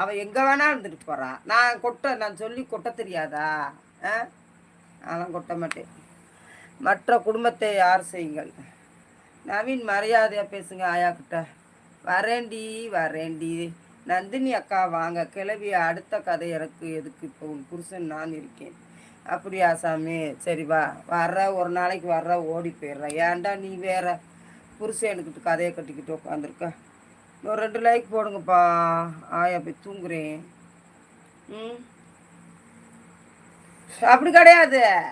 அவள் எங்கே வேணால் இருந்துட்டு போகிறான் நான் கொட்ட நான் சொல்லி கொட்ட தெரியாதா? ஆ? அதெல்லாம் கொட்ட மாட்டேன். மற்ற குடும்பத்தை யார் செய்யுங்கள்? நவீன் மரியாதையாக பேசுங்க ஆயா கிட்ட. வரேண்டி வரேண்டி நந்தினி அக்கா வாங்க. கிளவி அடுத்த கதை எனக்கு எதுக்கு? இப்போ உன் புருஷன் நான் இருக்கேன். அப்படியா சாமி? சரி வா. வர்ற ஒரு நாளைக்கு வர்ற ஓடி போயிடுற. ஏன்டா நீ வேற புருஷன் எனக்கிட்ட கதையை கட்டிக்கிட்டு உட்காந்துருக்க? ஒரு ரெண்டு லைக் போடுங்கப்பா. ஆயா போய் தூங்குறேன். ம். அப்படி கிடையாது.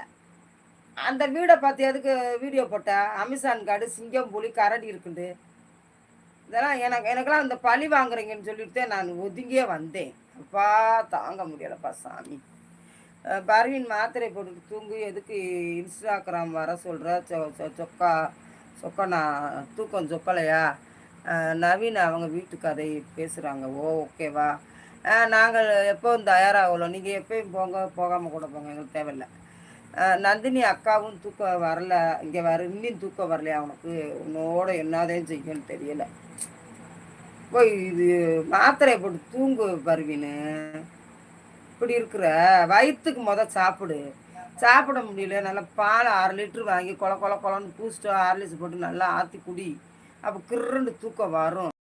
அந்த வீடை பார்த்து எதுக்கு வீடியோ போட்டேன் அமேசான் காடு சிங்கம் புலி கரடி இருக்குது இதெல்லாம் எனக்கு எனக்கெல்லாம் இந்த பழி வாங்குறீங்கன்னு சொல்லிட்டு நான் ஒதுங்கியே வந்தேன். அப்பா தாங்க முடியலப்பா சாமி. அஹ் பர்வீன் மாத்திரை போட்டுட்டு தூங்கு. எதுக்கு இன்ஸ்டாகிராம் வர சொல்கிற சொ சொ- சொக்கா நான் தூக்கம் சொக்கலையா? நவீன் அவங்க வீட்டு கதை பேசுகிறாங்க ஓ ஓகேவா நாங்கள் எப்போவும் தயாராகலாம் நீங்கள் எப்பயும் போங்க போகாமல் கூட போங்க எங்களுக்கு தேவையில்லை. நந்தினி அக்காவும் தூக்கம் வரல. இங்கே வர இன்னும் தூக்கம் வரலையா அவனுக்கு உன்னோட என்னதையும் செய்யும்னு தெரியல. போய் இது மாத்திரையை போட்டு தூங்கு பருவின்னு இப்படி இருக்கிற வயிற்றுக்கு முத சாப்பிடு. சாப்பிட முடியல. நல்லா பால் ஆறு லிட்டர் வாங்கி கொல கொல கொலன்னு பூஸ்ட்டு லிட்டர் போட்டு நல்லா ஆற்றி குடி. அப்போ கிருன்னு தூக்கம் வரும்.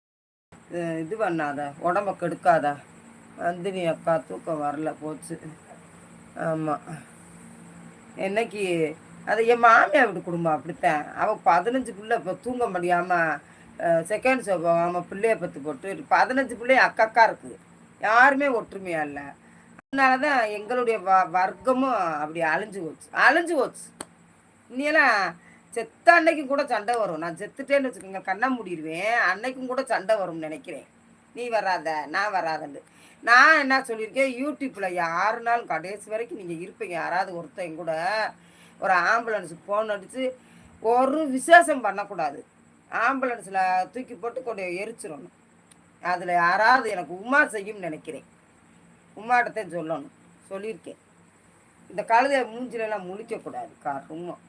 இது பண்ணாத. உடம்ப கெடுக்காதா. நந்தினி அக்கா தூக்கம் வரல போச்சு. ஆமாம் என்னைக்கு அது என் மாமியார் வீட்டு குடும்பம் அப்படித்தான். அவள் பதினஞ்சு பிள்ளை இப்போ தூங்க முடியாமல் செகண்ட் ஷோ போகாமல் பிள்ளைய பற்றி போட்டு பதினஞ்சு பிள்ளைய அக்கக்கா இருக்குது யாருமே ஒற்றுமையா இல்லை. அதனால தான் எங்களுடைய வ வர்க்கமும் அப்படி அழிஞ்சு போச்சு. அழிஞ்சு போச்சு. இன்னியெல்லாம் செத்த அன்னைக்கும் கூட சண்டை வரும். நான் செத்துட்டேன்னு வச்சுக்கோங்க கண்ணை மூடிடுவேன் அன்னைக்கும் கூட சண்டை வரும்னு நினைக்கிறேன். நீ வராத நான் வராதன்னு. நான் என்ன சொல்லியிருக்கேன்? யூடியூப்பில் யாருனாலும் கடைசி வரைக்கும் நீங்கள் இருப்பீங்க. யாராவது ஒருத்தன் கூட ஒரு ஆம்புலன்ஸ் ஃபோன் அடித்து ஒரு விசேஷம் பண்ணக்கூடாது. ஆம்புலன்ஸில் தூக்கி போட்டு கொண்டு எரிச்சிடணும். அதில் யாராவது எனக்கு உமா செய்யும்னு நினைக்கிறேன். உமாட்டத்தையும் சொல்லணும். சொல்லியிருக்கேன். இந்த கழுதைய மூஞ்சிலெல்லாம் முழிக்கக்கூடாது. காரணம்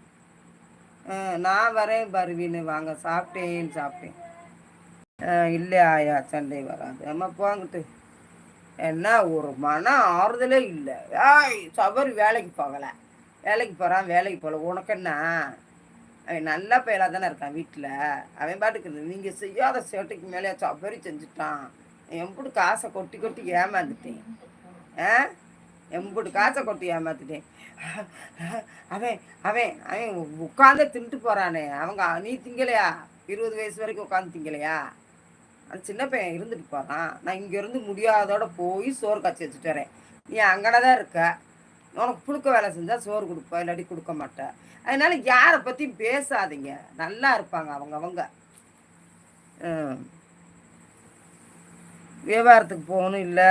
நான் வரேன் பருவின்னு வாங்க சாப்பிட்டேன்னு சாப்பிட்டேன். இல்லை ஆயா சண்டை வராது. அம்மா போங்கிட்டு. என்ன ஒரு மன ஆறுதலே இல்லை. ஏய் சபரி வேலைக்கு போகலை. வேலைக்கு போகிறான் வேலைக்கு போகல உனக்கு என்ன? அவன் நல்ல பயலாக தானே இருக்கான் வீட்டில் அவன் பாட்டுக்கு நீங்கள் செய்யாத சேட்டைக்கு மேலே சபரி செஞ்சுட்டான். எப்படி காசை கொட்டி கொட்டி ஏமாந்துட்டேன். ஆ? எம்புட்டு காசை கொட்டி ஏமாத்துட்டேன். அவன் அவன் அவன் உட்காந்தே தின்ட்டு போகிறானே அவங்க நீ திங்கலையா? இருபது வயசு வரைக்கும் உட்காந்து திங்கலையா? அந்த சின்ன பையன் இருந்துட்டு போகிறான் நான் இங்கேருந்து முடியாதோட போய் சோறு காய்ச்சி வச்சுட்டு வரேன். நீ அங்கன தான் இருக்க. உனக்கு புழுக்க வேலை செஞ்சால் சோறு கொடுப்ப இல்லாட்டி கொடுக்க மாட்டேன் அதனால யாரை பற்றியும் பேசாதீங்க. நல்லா இருப்பாங்க அவங்க அவங்க. வியாபாரத்துக்கு போகணும் இல்லை.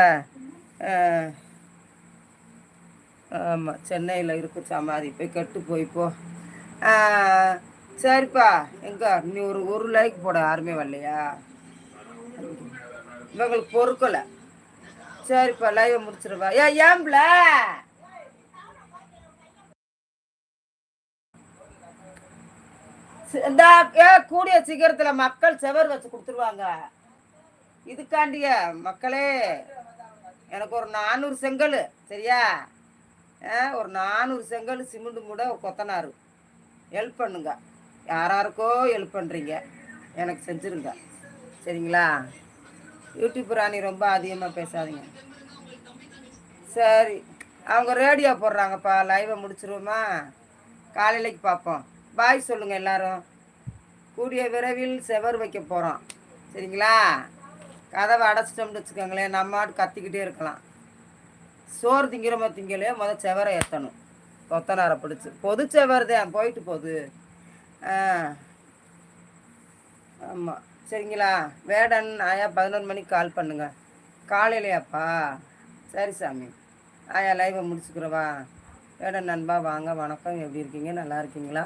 ஆமாம் சென்னையில் இருக்கும் சமாதி. போய் கட்டு போய் போ. சரிப்பா. எங்க? நீ ஒரு ஒரு லைக் போட யாருமே வரலையா? இவங்களுக்கு பொறுக்கலை. சரிப்பா லைவை முடிச்சிருவா. ஏ ஏம்பல இந்த ஏ கூடிய சீக்கிரத்தில் மக்கள் செவர் வச்சு கொடுத்துருவாங்க. இதுக்காண்டிய மக்களே எனக்கு ஒரு நானூறு செங்கல் சரியா? ஒரு நானூறு செங்கல் சிமெண்ட் மூட ஒரு கொத்தனாரு. ஹெல்ப் பண்ணுங்க. யாராருக்கோ ஹெல்ப் பண்ணுறீங்க எனக்கு செஞ்சுருங்க. சரிங்களா? யூடியூப் ராணி ரொம்ப அதிகமாக பேசாதீங்க. சரி. அவங்க ரேடியோ போடுறாங்கப்பா. லைவை முடிச்சிருவோமா? காலையிலைக்கு பார்ப்போம் பாய் சொல்லுங்கள் எல்லாரும். கூடிய விரைவில் செவர் வைக்க போகிறோம் சரிங்களா? கதவை அடைச்சிட்டோம்னு வச்சுக்கோங்களேன். நம்ம ஆட்டு கத்திக்கிட்டே இருக்கலாம். சோறு திங்கிறோமோ திங்கலையோ முதல் செவரை ஏற்றணும் கொத்தனாரை பிடிச்சி. பொது செவர் தான் போயிட்டு போகுது ஆமாம் சரிங்களா? வேடன் ஆயா பதினொரு மணிக்கு கால் பண்ணுங்க. காலையிலையாப்பா? சரி சாமி. ஆயா லைவை முடிச்சுக்கிறவா? வேடன் நண்பா வாங்க வணக்கம். எப்படி இருக்கீங்க? நல்லா இருக்கீங்களா?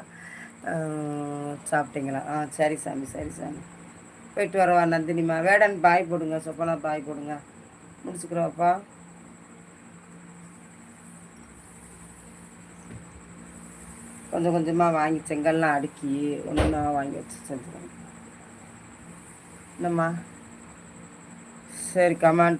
சாப்பிட்டீங்களா? ஆ சரி சாமி சரி சாமி. போயிட்டு வரவா நந்தினிமா. வேடன் பாய் போடுங்க. சொப்பனா பாய் போடுங்க. முடிச்சுக்கிறவாப்பா. கொஞ்சம் கொஞ்சமாக வாங்கி செங்கல்லாம் அடுக்கி ஒன்றா வாங்கி வச்சு செஞ்சுருவேன் என்னம்மா? சரி கமாண்ட்